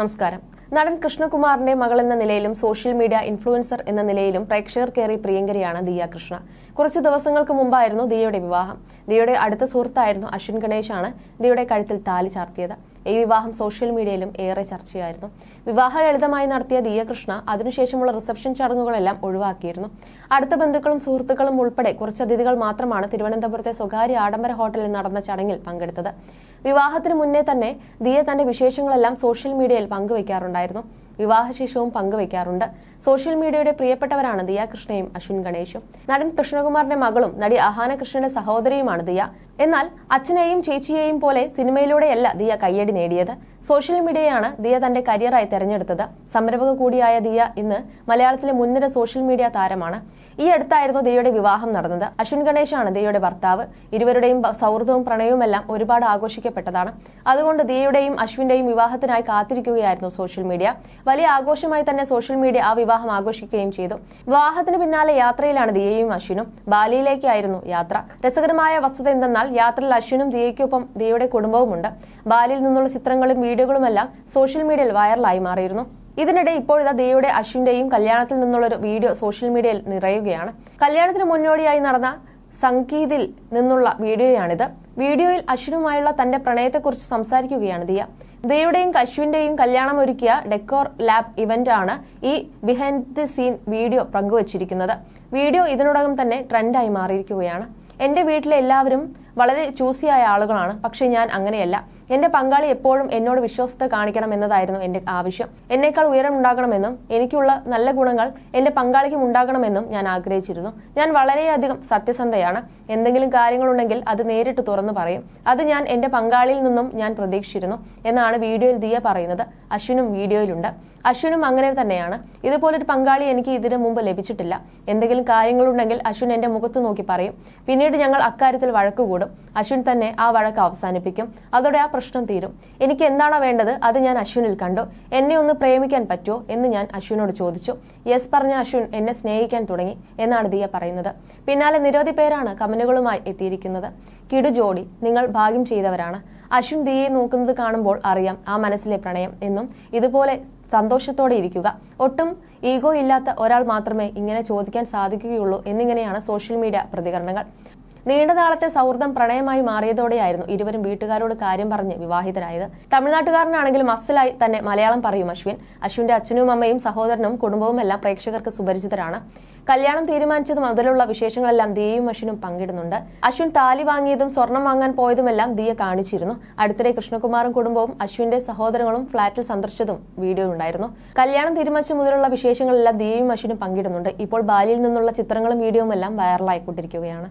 നമസ്കാരം. നടൻ കൃഷ്ണകുമാറിന്റെ മകൾ എന്ന നിലയിലും സോഷ്യൽ മീഡിയ ഇൻഫ്ലുവൻസർ എന്ന നിലയിലും പ്രേക്ഷകർക്കേറി പ്രിയങ്കരിയാണ് ദിയ കൃഷ്ണ. കുറച്ച് ദിവസങ്ങൾക്ക് മുമ്പായിരുന്നു ദിയയുടെ വിവാഹം. ദിയയുടെ അടുത്ത സുഹൃത്തായിരുന്നു അശ്വിൻ ഗണേശാണ് ദിയയുടെ കഴുത്തിൽ താലി ചാർത്തിയത്. ഈ വിവാഹം സോഷ്യൽ മീഡിയയിലും ഏറെ ചർച്ചയായിരുന്നു. വിവാഹ ലളിതമായി നടത്തിയ ദിയകൃഷ്ണ അതിനുശേഷമുള്ള റിസപ്ഷൻ ചടങ്ങുകളെല്ലാം ഒഴിവാക്കിയിരുന്നു. അടുത്ത ബന്ധുക്കളും സുഹൃത്തുക്കളും ഉൾപ്പെടെ കുറച്ച് അതിഥികൾ മാത്രമാണ് തിരുവനന്തപുരത്തെ സ്വകാര്യ ആഡംബര ഹോട്ടലിൽ നടന്ന ചടങ്ങിൽ പങ്കെടുത്തത്. വിവാഹത്തിന് മുന്നേ തന്നെ ദിയ തന്റെ വിശേഷങ്ങളെല്ലാം സോഷ്യൽ മീഡിയയിൽ പങ്കുവയ്ക്കാറുണ്ടായിരുന്നു വിവാഹശേഷവും പങ്കുവയ്ക്കാറുണ്ട് സോഷ്യൽ മീഡിയയുടെ പ്രിയപ്പെട്ടവരാണ് ദിയ കൃഷ്ണയും അശ്വിൻ ഗണേഷും നടൻ കൃഷ്ണകുമാറിന്റെ മകളും നടി അഹാന കൃഷ്ണന്റെ സഹോദരിയുമാണ് ദിയ. എന്നാൽ അച്ഛനെയും ചേച്ചിയെയും പോലെ സിനിമയിലൂടെയല്ല ദിയ കയ്യടി നേടിയത്. സോഷ്യൽ മീഡിയയാണ് ദിയ തന്റെ കരിയറായി തെരഞ്ഞെടുത്തത്. സംരംഭക കൂടിയായ ദിയ ഇന്ന് മലയാളത്തിലെ മുൻനിര സോഷ്യൽ മീഡിയ താരമാണ്. ഈ അടുത്തായിരുന്നു ദിയയുടെ വിവാഹം നടന്നത്. അശ്വിൻ ഗണേശാണ് ദിയയുടെ ഭർത്താവ്. ഇരുവരുടെയും സൗഹൃദവും പ്രണയവുമെല്ലാം ഒരുപാട് ആഘോഷിക്കപ്പെട്ടതാണ്. അതുകൊണ്ട് ദിയയുടെയും അശ്വിന്റെയും വിവാഹത്തിനായി കാത്തിരിക്കുകയായിരുന്നു സോഷ്യൽ മീഡിയ. വലിയ ആഘോഷമായി തന്നെ സോഷ്യൽ മീഡിയ ആ വിവാഹം ആഘോഷിക്കുകയും ചെയ്തു. വിവാഹത്തിന് പിന്നാലെ യാത്രയിലാണ് ദിയയും അശ്വിനും. ബാലിയിലേക്കായിരുന്നു യാത്ര. രസകരമായ വസ്തുത എന്തെന്നാൽ യാത്രയിൽ അശ്വിനും ദിയയ്ക്കൊപ്പം ദിയയുടെ കുടുംബവുമുണ്ട്. ബാലിയിൽ നിന്നുള്ള ചിത്രങ്ങളും വീഡിയോകളുമെല്ലാം സോഷ്യൽ മീഡിയയിൽ വൈറലായി മാറിയിരുന്നു. ഇതിനിടെ ഇപ്പോഴിതാ ദിയയുടെ അശ്വിന്റെയും കല്യാണത്തിൽ നിന്നുള്ള ഒരു വീഡിയോ സോഷ്യൽ മീഡിയയിൽ നിറയുകയാണ്. കല്യാണത്തിന് മുന്നോടിയായി നടന്ന സംഗീതിൽ നിന്നുള്ള വീഡിയോയാണിത്. വീഡിയോയിൽ അശ്വിനുമായുള്ള തന്റെ പ്രണയത്തെക്കുറിച്ച് സംസാരിക്കുകയാണ് ദിയ. ദിയയുടെയും അശ്വിന്റെയും കല്യാണം ഒരുക്കിയ ഡെക്കോർ ലാബ് ഇവന്റ് ആണ് ഈ ബിഹൈൻഡ് ദി സീൻ വീഡിയോ പങ്കുവച്ചിരിക്കുന്നത്. വീഡിയോ ഇതിനോടകം തന്നെ ട്രെൻഡായി മാറിയിരിക്കുകയാണ്. എന്റെ വീട്ടിലെ എല്ലാവരും വളരെ ചൂസിയായ ആളുകളാണ്. പക്ഷേ ഞാൻ അങ്ങനെയല്ല. എന്റെ പങ്കാളി എപ്പോഴും എന്നോട് വിശ്വസ്ത കാണിക്കണം എന്നതായിരുന്നു എന്റെ ആവശ്യം. എന്നേക്കാൾ ഉയരം ഉണ്ടാകണമെന്നും എനിക്കുള്ള നല്ല ഗുണങ്ങൾ എന്റെ പങ്കാളിക്കും ഉണ്ടാകണമെന്നും ഞാൻ ആഗ്രഹിച്ചിരുന്നു. ഞാൻ വളരെയധികം സത്യസന്ധയാണ്. എന്തെങ്കിലും കാര്യങ്ങളുണ്ടെങ്കിൽ അത് നേരിട്ട് തുറന്നു പറയും. അത് ഞാൻ എന്റെ പങ്കാളിയിൽ നിന്നും ഞാൻ പ്രതീക്ഷിച്ചിരുന്നു എന്നാണ് വീഡിയോയിൽ ദിയ പറയുന്നത്. അശ്വിനും വീഡിയോയിലുണ്ട്. അശ്വിനും അങ്ങനെ തന്നെയാണ്. ഇതുപോലൊരു പങ്കാളി എനിക്ക് ഇതിനു മുമ്പ് ലഭിച്ചിട്ടില്ല. എന്തെങ്കിലും കാര്യങ്ങളുണ്ടെങ്കിൽ അശ്വിൻ എന്റെ മുഖത്ത് നോക്കി പറയും. പിന്നീട് ഞങ്ങൾ അക്കാര്യത്തിൽ വഴക്കുകൂടും അശ്വിൻ തന്നെ ആ വഴക്ക് അവസാനിപ്പിക്കും. അതോടെ ആ പ്രശ്നം തീരും. എനിക്ക് എന്താണോ വേണ്ടത് അത് ഞാൻ അശ്വിനിൽ കണ്ടു. എന്നെ ഒന്ന് പ്രേമിക്കാൻ പറ്റുമോ എന്ന് ഞാൻ അശ്വിനോട് ചോദിച്ചു. യെസ് പറഞ്ഞ അശ്വിൻ എന്നെ സ്നേഹിക്കാൻ തുടങ്ങി എന്നാണ് ദിയ പറയുന്നത്. പിന്നാലെ നിരവധി പേരാണ് കമന്റുകളുമായി എത്തിയിരിക്കുന്നത്. കിടു ജോഡി നിങ്ങൾ ഭാഗ്യം ചെയ്തവരാണ്. അശ്വിൻ ദിയെ നോക്കുന്നത് കാണുമ്പോൾ അറിയാം ആ മനസ്സിലെ പ്രണയം എന്നും ഇതുപോലെ സന്തോഷത്തോടെ ഇരിക്കുക. ഒട്ടും ഈഗോ ഇല്ലാത്ത ഒരാൾ മാത്രമേ ഇങ്ങനെ ചോദിക്കാൻ സാധിക്കുകയുള്ളൂ എന്നിങ്ങനെയാണ് സോഷ്യൽ മീഡിയ പ്രതികരണങ്ങൾ. നീണ്ട നാളത്തെ സൗഹൃദം പ്രണയമായി മാറിയതോടെയായിരുന്നു ഇരുവരും വീട്ടുകാരോട് കാര്യം പറഞ്ഞ് വിവാഹിതരായത്. തമിഴ്നാട്ടുകാരനാണെങ്കിലും അസലായി തന്നെ മലയാളം പറയും അശ്വിൻ. അശ്വിന്റെ അച്ഛനും അമ്മയും സഹോദരനും കുടുംബവും എല്ലാം പ്രേക്ഷകർക്ക് സുപരിചിതരാണ്. കല്യാണം തീരുമാനിച്ചത് മുതലുള്ള വിശേഷങ്ങളെല്ലാം ദിയയും അശ്വിനും പങ്കിടുന്നുണ്ട്. അശ്വിൻ താലി വാങ്ങിയതും സ്വർണം വാങ്ങാൻ പോയതുമെല്ലാം ദിയ കാണിച്ചിരുന്നു. അടുത്തിടെ കൃഷ്ണകുമാറും കുടുംബവും അശ്വിന്റെ സഹോദരങ്ങളും ഫ്ളാറ്റിൽ സന്ദർശിച്ചതും വീഡിയോ ഉണ്ടായിരുന്നു. കല്യാണം തീരുമാനിച്ച മുതലുള്ള വിശേഷങ്ങളെല്ലാം ദിയയും അശ്വിനും പങ്കിടുന്നുണ്ട്. ഇപ്പോൾ ബാലിയിൽ നിന്നുള്ള ചിത്രങ്ങളും വീഡിയോയും എല്ലാം വൈറലായിക്കൊണ്ടിരിക്കുകയാണ്.